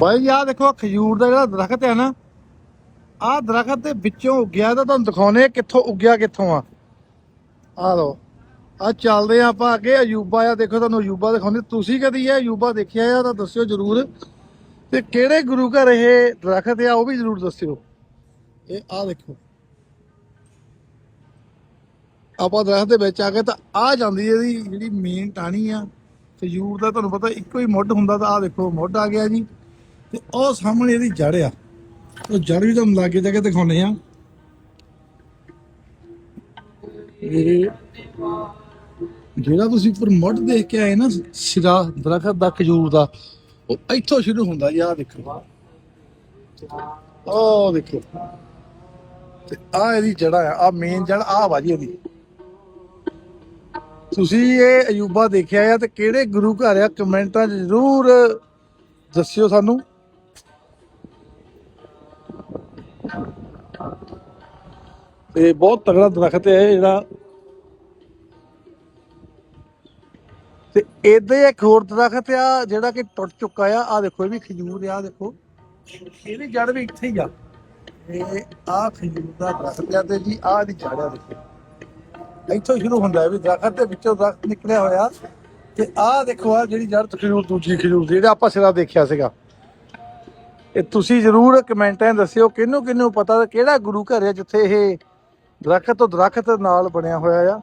ਬਾਈ, ਆਹ ਦੇਖੋ ਖਜੂਰ ਦਾ ਜਿਹੜਾ ਦਰਖਤ ਹੈ ਨਾ, ਆਹ ਦਰਖਤ ਦੇ ਵਿੱਚੋਂ ਉੱਗਿਆ ਤਾਂ ਤੁਹਾਨੂੰ ਦਿਖਾਉਨੇ ਆ ਕਿੱਥੋਂ ਉੱਗਿਆ, ਕਿੱਥੋਂ ਆ। ਆਹ ਲੋ ਆ ਚੱਲਦੇ ਆ ਆਪਾਂ ਅੱਗੇ, ਅਯੂਬਾ ਆ, ਦੇਖੋ ਤੁਹਾਨੂੰ ਅਯੂਬਾ ਦਿਖਾਉਂਦੇ ਤੁਸੀਂ ਕਦੀ ਇਹ ਅਯੂਬਾ ਦੇਖਿਆ ਆ, ਤਾਂ ਦੱਸਿਓ ਜਰੂਰ। ਤੇ ਕਿਹੜੇ ਗੁਰੂ ਘਰ ਇਹ ਦਰਖਤ ਆ, ਉਹ ਵੀ ਜਰੂਰ ਦੱਸਿਓ। ਇਹ ਆ ਦੇਖੋ। ਆਪਾਂ ਦਰਖਤ ਦੇ ਵਿੱਚ ਆ ਗਏ, ਤਾਂ ਆ ਜਾਂਦੀ ਇਹਦੀ ਜਿਹੜੀ ਮੇਨ ਟਾਣੀ ਆ। ਖਜੂਰ ਦਾ ਤੁਹਾਨੂੰ ਪਤਾ, ਇੱਕੋ ਹੀ ਮੁੱਢ ਹੁੰਦਾ, ਤਾਂ ਆ ਦੇਖੋ, ਮੁੱਢ ਆ ਗਿਆ ਜੀ। ਤੇ ਉਹ ਸਾਹਮਣੇ ਇਹਦੀ ਜੜ ਆ। ਉਹ ਜੜ ਵੀ ਤੁਹਾਨੂੰ ਲਾਗੇ ਜਾ ਕੇ ਦਿਖਾਉਨੇ ਆ। ਜਿਹੜਾ ਤੁਸੀਂ ਉੱਪਰ ਮੁੱਢ ਦੇਖ ਕੇ ਆਏ ਨਾ ਸਿਰਾ ਦਰਖਤ ਦਾ ਖਜੂਰ ਦਾ ਉਹ ਇੱਥੋਂ ਸ਼ੁਰੂ ਹੁੰਦਾ ਆਹ ਦੇਖੋ। ਉਹ ਦੇਖੋ। ਤੇ ਆ ਇਹਦੀ ਜੜਾ ਆ ਆ ਮੇਨ ਜੜ ਆ ਵਾ ਜੀ ਇਹਦੀ। ਤੁਸੀਂ ਇਹ ਅਯੂਬਾ ਦੇਖਿਆ ਆ ਤੇ ਕਿਹੜੇ ਗੁਰੂ ਘਰ ਆ? ਕਮੈਂਟਾਂ 'ਚ ਜ਼ਰੂਰ ਦੱਸਿਓ ਸਾਨੂੰ। ਤੇ ਬਹੁਤ ਤਗੜਾ ਦਰਖਤ ਹੈ ਜਿਹੜਾ। ਤੇ ਇਦਾਂ ਇੱਕ ਹੋਰ ਦਰਖਤ ਆ ਜਿਹੜਾ ਕਿ ਟੁੱਟ ਚੁੱਕਾ ਆ। ਆ ਦੇਖੋ, ਇਹ ਵੀ ਖਜੂਰ ਆ ਦੇਖੋ। ਇਹਦੀ ਜੜ ਵੀ ਇੱਥੇ ਹੀ ਆ। ਇਹ ਆ ਖਜੂਰ ਦਾ ਦਰਖਤ ਆ ਤੇ ਜੀ ਆ ਦੀ ਜੜ ਆ ਦੇਖੋ। ਇੱਥੋਂ ਸ਼ੁਰੂ ਹੁੰਦਾ ਹੈ ਵੀ ਦਰਖਤ ਦੇ ਵਿੱਚੋਂ ਦਰਖਤ ਨਿਕਲਿਆ ਹੋਇਆ। ਤੇ ਆਹ ਦੇਖੋ ਆ ਜਿਹੜੀ ਜੜ ਖਜੂਰ, ਦੂਜੀ ਖਜੂਰ ਜਿਹੜਾ ਆਪਾਂ ਸਿਰਾ ਦੇਖਿਆ ਸੀਗਾ। ਇਹ ਤੁਸੀਂ ਜਰੂਰ ਕਮੈਂਟਾਂ ਦੱਸਿਓ ਕਿਹਨੂੰ ਕਿਹਨੂੰ ਪਤਾ, ਕਿਹੜਾ ਗੁਰੂ ਘਰ ਹੈ ਜਿੱਥੇ ਇਹ ਦਰਖਤ ਤੋਂ ਦਰਖਤ ਨਾਲ ਬਣਿਆ ਹੋਇਆ ਆ।